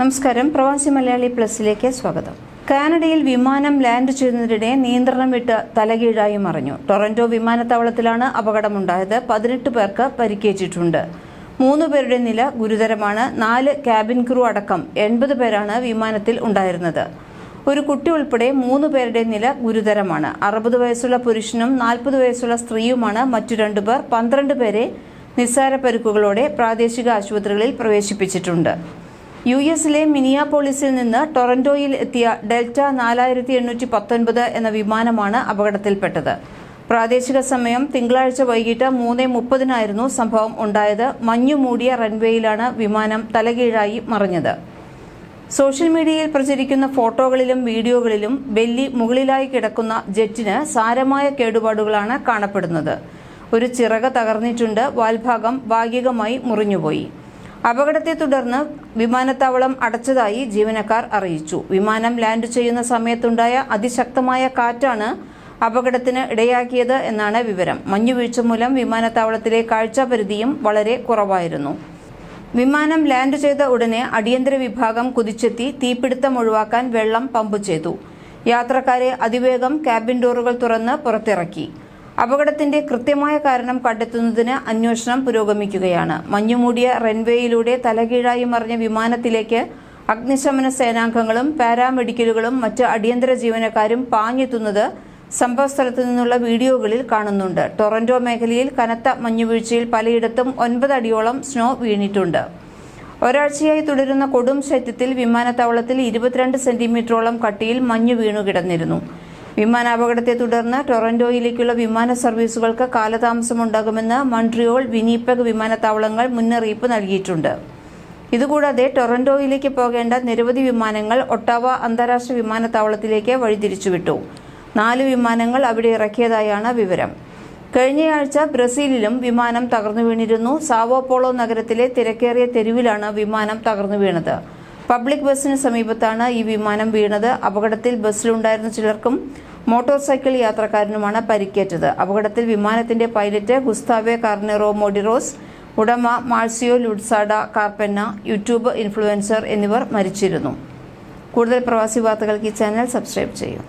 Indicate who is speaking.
Speaker 1: നമസ്കാരം. പ്രവാസി മലയാളി പ്ലസിലേക്ക് സ്വാഗതം. കാനഡയിൽ വിമാനം ലാൻഡ് ചെയ്യുന്നതിനിടെ നിയന്ത്രണം വിട്ട് തലകീഴായി മറിഞ്ഞു. ടൊറന്റോ വിമാനത്താവളത്തിലാണ് അപകടമുണ്ടായത്. പതിനെട്ട് പേർക്ക് പരിക്കേറ്റിട്ടുണ്ട്. മൂന്ന് പേരുടെ നില ഗുരുതരമാണ്. നാല് ക്യാബിൻ ക്രൂ അടക്കം എൺപത് പേരാണ് വിമാനത്തിൽ ഉണ്ടായിരുന്നത്. ഒരു കുട്ടി ഉൾപ്പെടെ മൂന്ന് പേരുടെ നില ഗുരുതരമാണ്. അറുപത് വയസ്സുള്ള പുരുഷനും നാൽപ്പത് വയസ്സുള്ള സ്ത്രീയുമാണ് മറ്റു രണ്ടുപേർ പന്ത്രണ്ട് പേരെ നിസ്സാര പരുക്കുകളോടെ പ്രാദേശിക ആശുപത്രികളിൽ പ്രവേശിപ്പിച്ചിട്ടുണ്ട്. യു എസിലെ മിനിയാപോളിസിൽ നിന്ന് ടൊറന്റോയിൽ എത്തിയ ഡെൽറ്റ നാലായിരത്തി എണ്ണൂറ്റി പത്തൊൻപത് എന്ന വിമാനമാണ് അപകടത്തിൽപ്പെട്ടത്. പ്രാദേശിക സമയം തിങ്കളാഴ്ച വൈകിട്ട് മൂന്ന് മുപ്പതിനായിരുന്നു സംഭവം ഉണ്ടായത്. മഞ്ഞു മൂടിയ റൺവേയിലാണ് വിമാനം തലകീഴായി മറിഞ്ഞത്. സോഷ്യൽ മീഡിയയിൽ പ്രചരിക്കുന്ന ഫോട്ടോകളിലും വീഡിയോകളിലും വെല്ലി മുകളിലായി കിടക്കുന്ന ജെറ്റിന് സാരമായ കേടുപാടുകളാണ് കാണപ്പെടുന്നത്. ഒരു ചിറക് തകർന്നിട്ടുണ്ട്. വാൽഭാഗം ഭാഗികമായി മുറിഞ്ഞുപോയി. അപകടത്തെ തുടർന്ന് വിമാനത്താവളം അടച്ചതായി ജീവനക്കാർ അറിയിച്ചു. വിമാനം ലാൻഡ് ചെയ്യുന്ന സമയത്തുണ്ടായ അതിശക്തമായ കാറ്റാണ് അപകടത്തിന് ഇടയാക്കിയത് എന്നാണ് വിവരം. മഞ്ഞുവീഴ്ച മൂലം വിമാനത്താവളത്തിലെ കാഴ്ചാപരിധിയും വളരെ കുറവായിരുന്നു. വിമാനം ലാൻഡ് ചെയ്ത ഉടനെ അടിയന്തര വിഭാഗം കുതിച്ചെത്തി തീപിടുത്തം ഒഴിവാക്കാൻ വെള്ളം പമ്പ് ചെയ്തു. യാത്രക്കാരെ അതിവേഗം ക്യാബിൻ ഡോറുകൾ തുറന്ന് പുറത്തിറക്കി. അപകടത്തിന്റെ കൃത്യമായ കാരണം കണ്ടെത്തുന്നതിന് അന്വേഷണം പുരോഗമിക്കുകയാണ്. മഞ്ഞുമൂടിയ റൺവേയിലൂടെ തലകീഴായി മറിഞ്ഞ വിമാനത്തിലേക്ക് അഗ്നിശമന സേനാംഗങ്ങളും പാരാമെഡിക്കലുകളും മറ്റ് അടിയന്തര ജീവനക്കാരും പാഞ്ഞെത്തുന്നത് സംഭവസ്ഥലത്തു നിന്നുള്ള വീഡിയോകളിൽ കാണുന്നുണ്ട്. ടൊറന്റോ മേഖലയിൽ കനത്ത മഞ്ഞുവീഴ്ചയിൽ പലയിടത്തും ഒൻപത് അടിയോളം സ്നോ വീണിട്ടുണ്ട്. ഒരാഴ്ചയായി തുടരുന്ന കൊടും ശൈത്യത്തിൽ വിമാനത്താവളത്തിൽ ഇരുപത്തിരണ്ട് സെന്റിമീറ്ററോളം കട്ടിയിൽ മഞ്ഞു വീണു കിടന്നിരുന്നു. വിമാനാപകടത്തെ തുടർന്ന് ടൊറന്റോയിലേക്കുള്ള വിമാന സർവീസുകൾക്ക് കാലതാമസമുണ്ടാകുമെന്ന് മൺട്രിയോൾ വിനീപെഗ് വിമാനത്താവളങ്ങൾ മുന്നറിയിപ്പ് നൽകിയിട്ടുണ്ട്. ഇതുകൂടാതെ ടൊറന്റോയിലേക്ക് പോകേണ്ട നിരവധി വിമാനങ്ങൾ ഒട്ടാവ അന്താരാഷ്ട്ര വിമാനത്താവളത്തിലേക്ക് വഴിതിരിച്ചുവിട്ടു. നാല് വിമാനങ്ങൾ അവിടെ ഇറക്കിയതായാണ് വിവരം. കഴിഞ്ഞയാഴ്ച ബ്രസീലിലും വിമാനം തകർന്നു വീണിരുന്നു. സാവോപോളോ നഗരത്തിലെ തിരക്കേറിയ തെരുവിലാണ് വിമാനം തകർന്നു വീണത്. പബ്ലിക് ബസ്സിന് സമീപത്താണ് ഈ വിമാനം വീണത്. അപകടത്തിൽ ബസ്സിലുണ്ടായിരുന്ന ചിലർക്കും മോട്ടോർ സൈക്കിൾ യാത്രക്കാരനുമാണ് പരിക്കേറ്റത്. അപകടത്തിൽ വിമാനത്തിന്റെ പൈലറ്റ് ഗുസ്താവെ കാർണിറോ മോഡിറോസ് ഉടമ മാൾസിയോ ലുഡ്സാഡ കാർപ്പെന്ന യൂട്യൂബ് ഇൻഫ്ലുവൻസർ എന്നിവർ മരിച്ചിരുന്നു. കൂടുതൽ പ്രവാസി വാർത്തകൾക്ക് ഈ ചാനൽ സബ്സ്ക്രൈബ് ചെയ്യും.